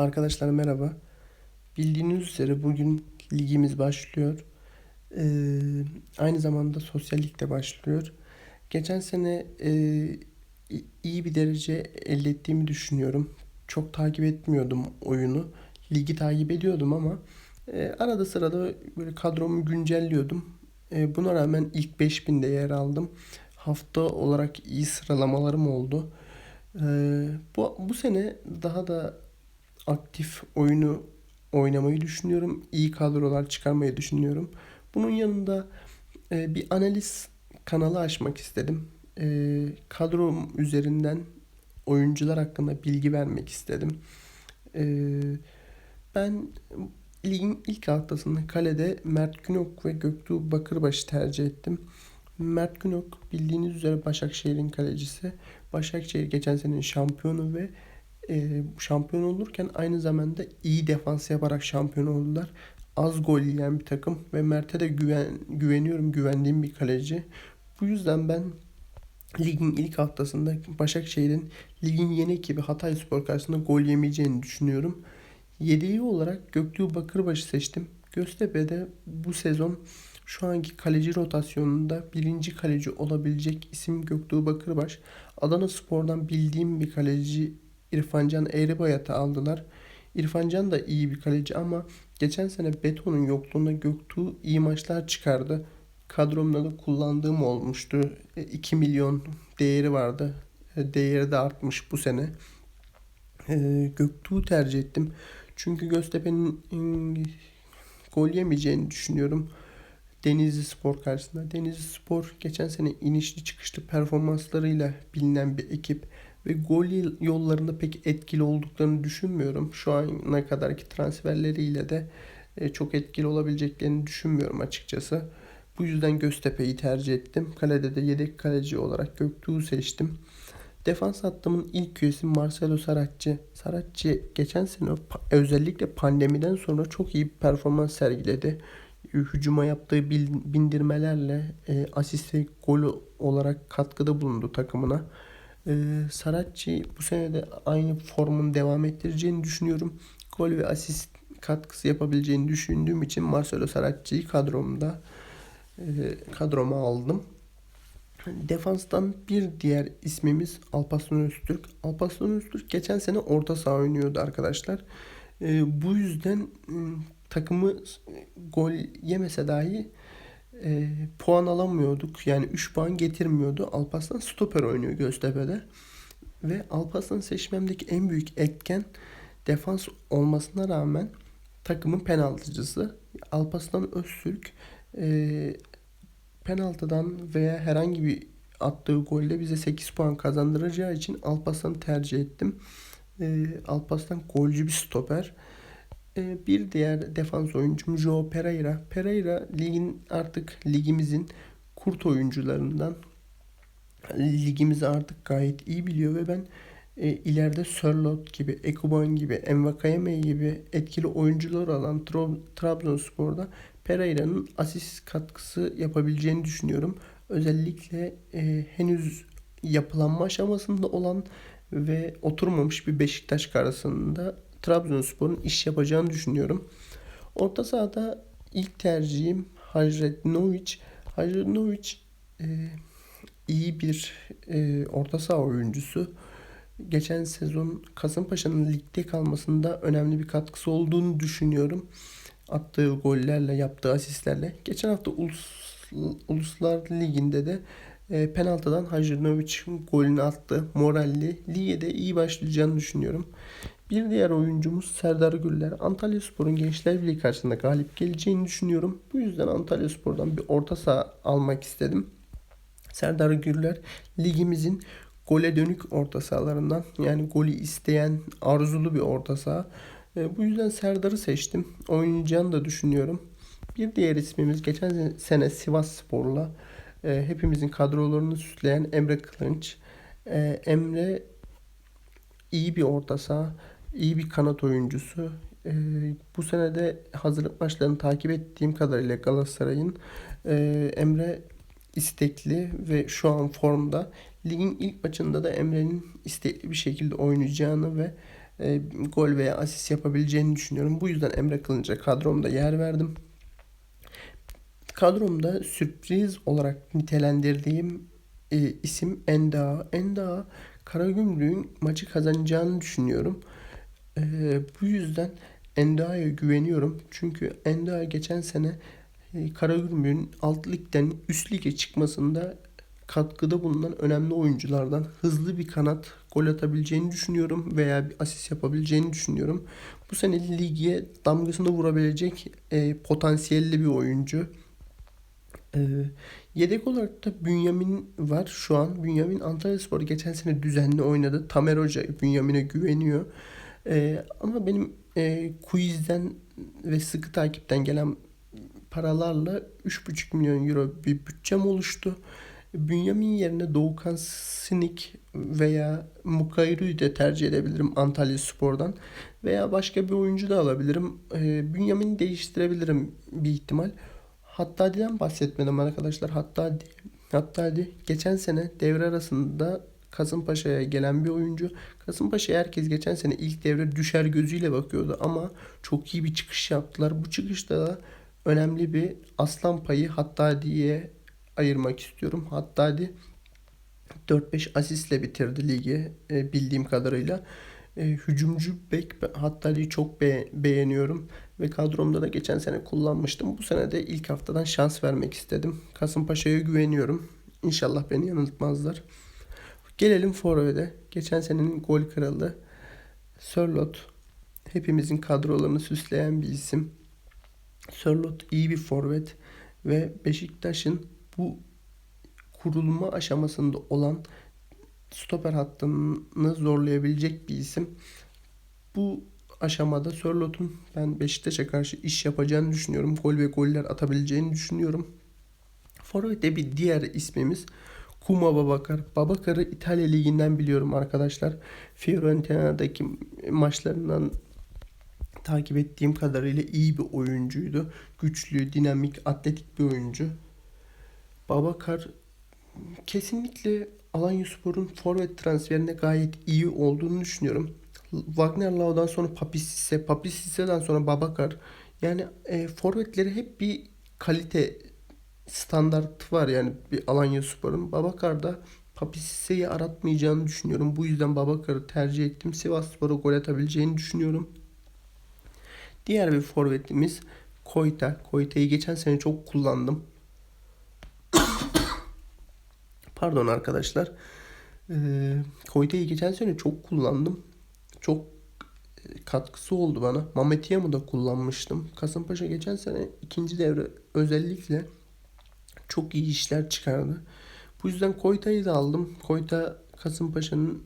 Arkadaşlar merhaba. Bildiğiniz üzere bugün ligimiz başlıyor. Ee, aynı zamanda sosyallik de başlıyor. Geçen sene e, iyi bir derece elde ettiğimi düşünüyorum. Çok takip etmiyordum oyunu. Ligi takip ediyordum ama e, arada sırada böyle kadromu güncelliyordum. E, buna rağmen ilk 5000'de yer aldım. Hafta olarak iyi sıralamalarım oldu. Ee, bu, bu sene daha da aktif oyunu oynamayı düşünüyorum. İyi kadrolar çıkarmayı düşünüyorum. Bunun yanında e, bir analiz kanalı açmak istedim. E, kadrom üzerinden oyuncular hakkında bilgi vermek istedim. E, ben ligin ilk haftasında kalede Mert Günok ve Göktuğ Bakırbaş'ı tercih ettim. Mert Günok bildiğiniz üzere Başakşehir'in kalecisi. Başakşehir geçen senenin şampiyonu ve e, şampiyon olurken aynı zamanda iyi defans yaparak şampiyon oldular. Az gol yiyen bir takım ve Mert'e de güven, güveniyorum, güvendiğim bir kaleci. Bu yüzden ben ligin ilk haftasında Başakşehir'in ligin yeni ekibi Hatayspor karşısında gol yemeyeceğini düşünüyorum. Yedeği olarak Göktuğ Bakırbaş'ı seçtim. Göztepe'de bu sezon şu anki kaleci rotasyonunda birinci kaleci olabilecek isim Göktuğ Bakırbaş. Adanaspor'dan bildiğim bir kaleci İrfancan Eğribayat'ı aldılar. İrfancan da iyi bir kaleci ama geçen sene Beto'nun yokluğunda Göktuğ iyi maçlar çıkardı. Kadromda da kullandığım olmuştu. E, 2 milyon değeri vardı. E, Değeri de artmış bu sene. E, Göktuğ'u tercih ettim. Çünkü Göztepe'nin e, gol yemeyeceğini düşünüyorum. Denizli Spor karşısında. Denizli Spor geçen sene inişli çıkışlı performanslarıyla bilinen bir ekip ve gol yollarında pek etkili olduklarını düşünmüyorum. Şu ana kadarki transferleriyle de e, çok etkili olabileceklerini düşünmüyorum açıkçası. Bu yüzden Göztepe'yi tercih ettim. Kalede de yedek kaleci olarak Göktuğ'u seçtim. Defans hattımın ilk üyesi Marcelo Saratçı. Saratçı geçen sene özellikle pandemiden sonra çok iyi bir performans sergiledi. Hücuma yaptığı bindirmelerle e, asist ve gol olarak katkıda bulundu takımına. E, Saratçı bu sene de aynı formunu devam ettireceğini düşünüyorum. Gol ve asist katkısı yapabileceğini düşündüğüm için Marcelo Saratçı'yı kadromda e, kadroma aldım. Defanstan bir diğer ismimiz Alparslan Öztürk. Alparslan Öztürk geçen sene orta saha oynuyordu arkadaşlar. Ee, bu yüzden e, takımı e, gol yemese dahi e, puan alamıyorduk. Yani 3 puan getirmiyordu. Alparslan stoper oynuyor Göztepe'de. Ve Alparslan seçmemdeki en büyük etken defans olmasına rağmen takımın penaltıcısı. Alparslan Öztürk e, penaltıdan veya herhangi bir attığı golde bize 8 puan kazandıracağı için Alparslan'ı tercih ettim. Ee, Alparslan golcü bir stoper. Ee, bir diğer defans oyuncum Joao Pereira. Pereira ligin artık ligimizin kurt oyuncularından. Ligimizi artık gayet iyi biliyor ve ben e, ileride Sörloth gibi, Ekuban gibi, Envakayeme gibi etkili oyuncular alan Trabzonspor'da Pereira'nın asist katkısı yapabileceğini düşünüyorum. Özellikle e, henüz yapılanma aşamasında olan ve oturmamış bir Beşiktaş karşısında Trabzonspor'un iş yapacağını düşünüyorum. Orta sahada ilk tercihim Hajretinovic. Hajretinovic e, iyi bir e, orta saha oyuncusu. Geçen sezon Kasımpaşa'nın ligde kalmasında önemli bir katkısı olduğunu düşünüyorum. Attığı gollerle, yaptığı asistlerle. Geçen hafta Ulus, Uluslar Ligi'nde de e, penaltıdan Hajrinovic golünü attı. Moralli. Lige de iyi başlayacağını düşünüyorum. Bir diğer oyuncumuz Serdar Güller. Antalyaspor'un Gençler Birliği karşısında galip geleceğini düşünüyorum. Bu yüzden Antalyaspor'dan bir orta saha almak istedim. Serdar Gürler ligimizin gole dönük orta sahalarından yani golü isteyen arzulu bir orta saha. E, bu yüzden Serdar'ı seçtim. Oynayacağını da düşünüyorum. Bir diğer ismimiz geçen sene Sivas Spor'la e, hepimizin kadrolarını süsleyen Emre Kılınç. E, Emre iyi bir orta saha, iyi bir kanat oyuncusu. E, bu sene de hazırlık maçlarını takip ettiğim kadarıyla Galatasaray'ın e, Emre istekli ve şu an formda. Ligin ilk maçında da Emre'nin istekli bir şekilde oynayacağını ve e, gol veya asist yapabileceğini düşünüyorum. Bu yüzden Emre Kılınç'a kadromda yer verdim. Kadromda sürpriz olarak nitelendirdiğim e, isim Enda. Enda Karagümrük'ün maçı kazanacağını düşünüyorum. E, bu yüzden Enda'ya güveniyorum. Çünkü Enda geçen sene e, Karagümrük'ün alt ligden üst lige çıkmasında katkıda bulunan önemli oyunculardan hızlı bir kanat gol atabileceğini düşünüyorum veya bir asist yapabileceğini düşünüyorum. Bu sene lige damgasını vurabilecek e, potansiyelli bir oyuncu. E, yedek olarak da Bünyamin var şu an. Bünyamin Antalyaspor geçen sene düzenli oynadı. Tamer Hoca Bünyamin'e güveniyor. E, ama benim e, quizden ve sıkı takipten gelen paralarla 3,5 milyon euro bir bütçem oluştu. Bünyamin yerine Doğukan Sinik veya Mukayru'yu da tercih edebilirim Antalya Spor'dan. Veya başka bir oyuncu da alabilirim. E, Bünyamin'i değiştirebilirim bir ihtimal. Hattadi'den bahsetmedim arkadaşlar. Hattadi, Hattadi geçen sene devre arasında Kasımpaşa'ya gelen bir oyuncu. Kasımpaşa'ya herkes geçen sene ilk devre düşer gözüyle bakıyordu ama çok iyi bir çıkış yaptılar. Bu çıkışta da önemli bir aslan payı Hattadi'ye ayırmak istiyorum. Hattadi 4-5 asistle bitirdi ligi e, bildiğim kadarıyla. E, hücumcu bek Hattadi'yi çok be- beğeniyorum ve kadromda da geçen sene kullanmıştım. Bu sene de ilk haftadan şans vermek istedim. Kasımpaşa'ya güveniyorum. İnşallah beni yanıltmazlar. Gelelim Forvet'e. Geçen senenin gol kralı Sörlot. Hepimizin kadrolarını süsleyen bir isim. Sörlot iyi bir forvet ve Beşiktaş'ın bu kurulma aşamasında olan stoper hattını zorlayabilecek bir isim. Bu aşamada Sörlot'un ben Beşiktaş'a karşı iş yapacağını düşünüyorum. Gol ve goller atabileceğini düşünüyorum. Forvet'te bir diğer ismimiz Kuma Babakar. Babakar'ı İtalya Ligi'nden biliyorum arkadaşlar. Fiorentina'daki maçlarından takip ettiğim kadarıyla iyi bir oyuncuydu. Güçlü, dinamik, atletik bir oyuncu. Babakar kesinlikle Alanyaspor'un forvet transferine gayet iyi olduğunu düşünüyorum. Wagner Lau'dan sonra Papisise, Papisisse'den sonra Babakar. Yani e, forvetleri hep bir kalite standart var yani bir Alanya Spor'un. Babakar'da Papisisse'yi aratmayacağını düşünüyorum. Bu yüzden Babakar'ı tercih ettim. Sivas Spor'a gol atabileceğini düşünüyorum. Diğer bir forvetimiz Koyta. Koyta'yı geçen sene çok kullandım. Pardon arkadaşlar. Ee, Koyta'yı geçen sene çok kullandım. Çok e, katkısı oldu bana. Mamet Yam'ı da kullanmıştım. Kasımpaşa geçen sene ikinci devre özellikle çok iyi işler çıkardı. Bu yüzden Koyta'yı da aldım. Koyta Kasımpaşa'nın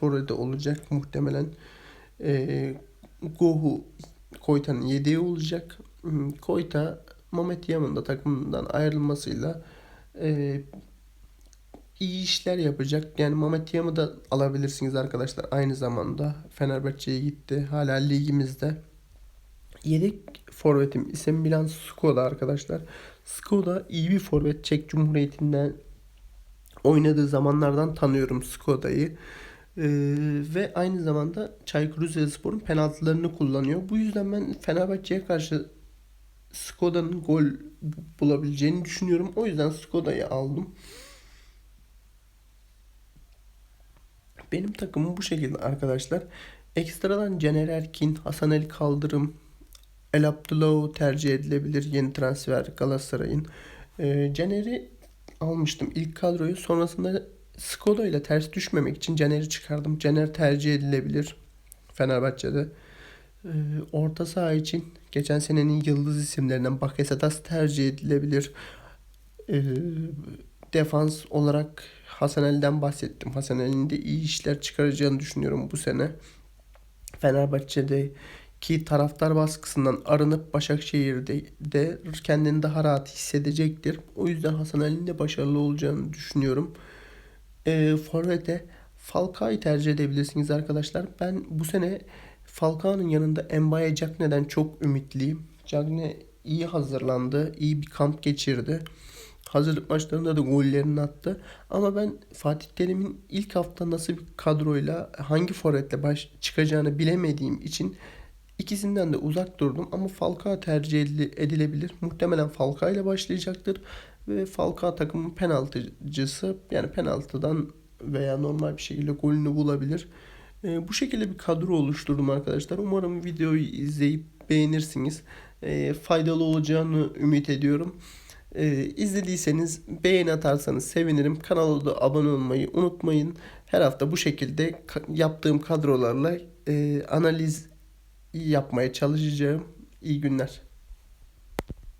forveti olacak muhtemelen. E, Gohu Koyta'nın yedeği olacak. Hmm, Koyta Mehmet Yaman da takımından ayrılmasıyla e, iyi işler yapacak. Yani Mehmet Yam'ı da alabilirsiniz arkadaşlar. Aynı zamanda Fenerbahçe'ye gitti. Hala ligimizde. Yedek forvetim ise Milan Skoda arkadaşlar. Skoda iyi bir forvet. Çek Cumhuriyeti'nden oynadığı zamanlardan tanıyorum Skoda'yı. Ee, ve aynı zamanda Çaykur Rizespor'un penaltılarını kullanıyor. Bu yüzden ben Fenerbahçe'ye karşı Skoda'nın gol bulabileceğini düşünüyorum. O yüzden Skoda'yı aldım. Benim takımım bu şekilde arkadaşlar. Ekstradan Caner Erkin, Hasan El Kaldırım, El Abdullah tercih edilebilir yeni transfer Galatasaray'ın. E, Caner'i almıştım ilk kadroyu. Sonrasında Skoda ile ters düşmemek için Caner'i çıkardım. Caner tercih edilebilir Fenerbahçe'de. E, orta saha için geçen senenin yıldız isimlerinden Bakasetas tercih edilebilir. E, defans olarak Hasan Ali'den bahsettim. Hasan Ali'nin de iyi işler çıkaracağını düşünüyorum bu sene. Fenerbahçe'de ki taraftar baskısından arınıp Başakşehir'de de kendini daha rahat hissedecektir. O yüzden Hasan Ali'nin de başarılı olacağını düşünüyorum. E, Forvet'e Falcao'yu tercih edebilirsiniz arkadaşlar. Ben bu sene Falcao'nun yanında Mbaye Cagne'den çok ümitliyim. Cagne iyi hazırlandı, iyi bir kamp geçirdi. Hazırlık maçlarında da gollerini attı. Ama ben Fatih Terim'in ilk hafta nasıl bir kadroyla hangi forvetle baş çıkacağını bilemediğim için ikisinden de uzak durdum. Ama Falcao tercih edile- edilebilir. Muhtemelen Falcao ile başlayacaktır. Ve Falcao takımın penaltıcısı yani penaltıdan veya normal bir şekilde golünü bulabilir. Ee, bu şekilde bir kadro oluşturdum arkadaşlar. Umarım videoyu izleyip beğenirsiniz. Ee, faydalı olacağını ümit ediyorum. Ee, izlediyseniz beğeni atarsanız sevinirim. Kanala da abone olmayı unutmayın. Her hafta bu şekilde yaptığım kadrolarla e, analiz yapmaya çalışacağım. İyi günler.